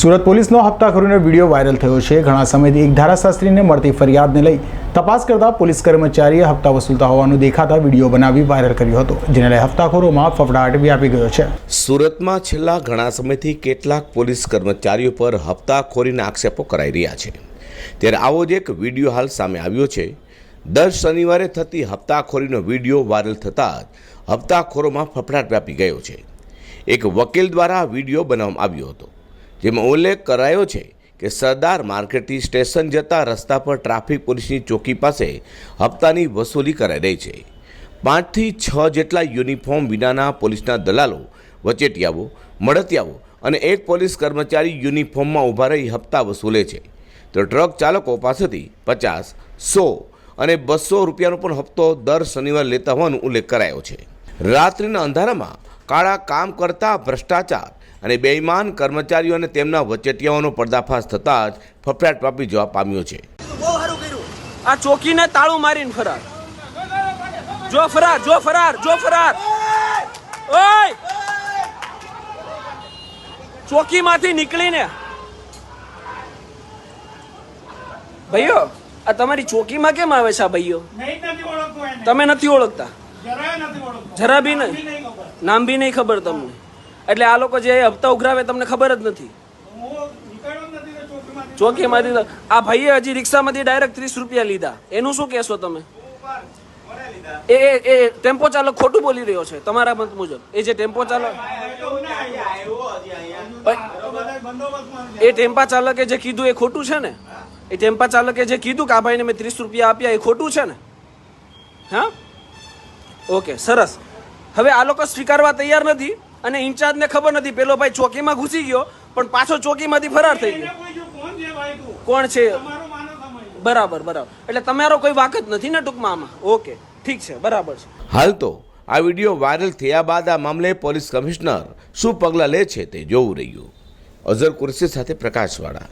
સુરત પોલીસનો હપ્તાખોરીનો video viral થયો છે. ઘણા સમયથી એક ધારાશાસ્ત્રીને મળતી ફરિયાદને લઈ તપાસ કરતા પોલીસ કર્મચારીએ હપ્તા વસૂલતા હોવાનું દેખાતા વીડિયો બનાવી વાયરલ કર્યો હતો, જેને લઈ હપ્તાખોરોમાં ફફડાટ વ્યાપી ગયો છે. સુરતમાં છેલ્લા ઘણા સમયથી કેટલાક પોલીસ કર્મચારીઓ પર હપ્તાખોરીના આક્ષેપો કરાઈ રહ્યા છે. ત્યારે આવો જ એક વીડિયો હાલ સામે આવ્યો છે. દર શનિવારે થતી હપ્તાખોરીનો વીડિયો વાયરલ થતાં હપ્તાખોરોમાં ફફડાટ વ્યાપી ગયો છે. એક વકીલ દ્વારા વીડિયો બનાવવામાં આવ્યો હતો. જેમાં ઉલ્લેખ કરાયો છે કે સરદાર માર્કેટથી સ્ટેશન જતા રસ્તા પર ટ્રાફિક પોલીસની ચોકી પાસે હપ્તાની વસૂલી કરાઈ રહી છે. પાંચથી છ જેટલા યુનિફોર્મ વિનાના પોલીસના દલાલો વચેટિયાઓ મળતિયાઓ અને એક પોલીસ કર્મચારી યુનિફોર્મમાં ઊભા રહી હપ્તા વસૂલે છે. તો ટ્રક ચાલકો પાસેથી પચાસ, સો અને બસો રૂપિયાનો પણ હપ્તો દર શનિવાર લેતા હોવાનો ઉલ્લેખ કરાયો છે. રાત્રિના અંધારામાં કાળા કામ કરતા ભ્રષ્ટાચાર અને બેઈમાન કર્મચારીઓ અને તેમના વચેટિયાઓનો પર્દાફાશ થતાં જ ફફડાટ પાપી જવા પામ્યો છે. આ ચોકીને તાળું મારીને ફરાર. જો ફરાર જો ફરાર જો ફરાર. ઓય! ચોકીમાંથી નીકળીને. ભાઈઓ આ તમારી ચોકીમાં કેમ આવે છે આ ભાઈઓ? નહીં જ નથી ઓળખતો એને. તમે નથી ઓળખતા? જરાય નથી ઓળખતો. જરા બી નહીં નામ બી નહીં ખબર તમને. એટલે આ લોકો જે હપ્તા ઉઘરાવે તમને ખબર જ નથી. ચોકીમાંથી તો- આ ભાઈએ હજી રિક્ષામાંથી ડાયરેક્ટ ત્રીસ રૂપિયા લીધા. એનું શું કહેશો તમે? એ એ ટેમ્પો ચાલક ખોટું બોલી રહ્યો છે, તમારા મત મુજબ. એ જે ટેમ્પો ચાલક. એ ટેમ્પા ચાલકે જે કીધું એ ખોટું છે ને? એ ટેમ્પા ચાલકે જે કીધું કે આ ભાઈને મેં ત્રીસ રૂપિયા આપ્યા, એ ખોટું છે ને? હા? ઓકે, સરસ. હવે આ લોકો સ્વીકારવા તૈયાર નથી. અને ઇન્ચાર્જને ખબર નથી. પેલો ભાઈ ચોકીમાં ઘૂસી ગયો, પણ પાછો ચોકીમાંથી ફરાર થઈ ગયો. કોણ છે? બરાબર બરાબર. એટલે તમારો કોઈ વાક જ નથી ને ટૂંકમાં આમાં? ઓકે, ઠીક છે, બરાબર છે. હાલ તો આ વીડિયો વાયરલ થયા બાદ આ મામલે પોલીસ કમિશનર શું પગલાં લે છે તે જોવું રહ્યું. અઝર કુરશી સાથે પ્રકાશવાળા.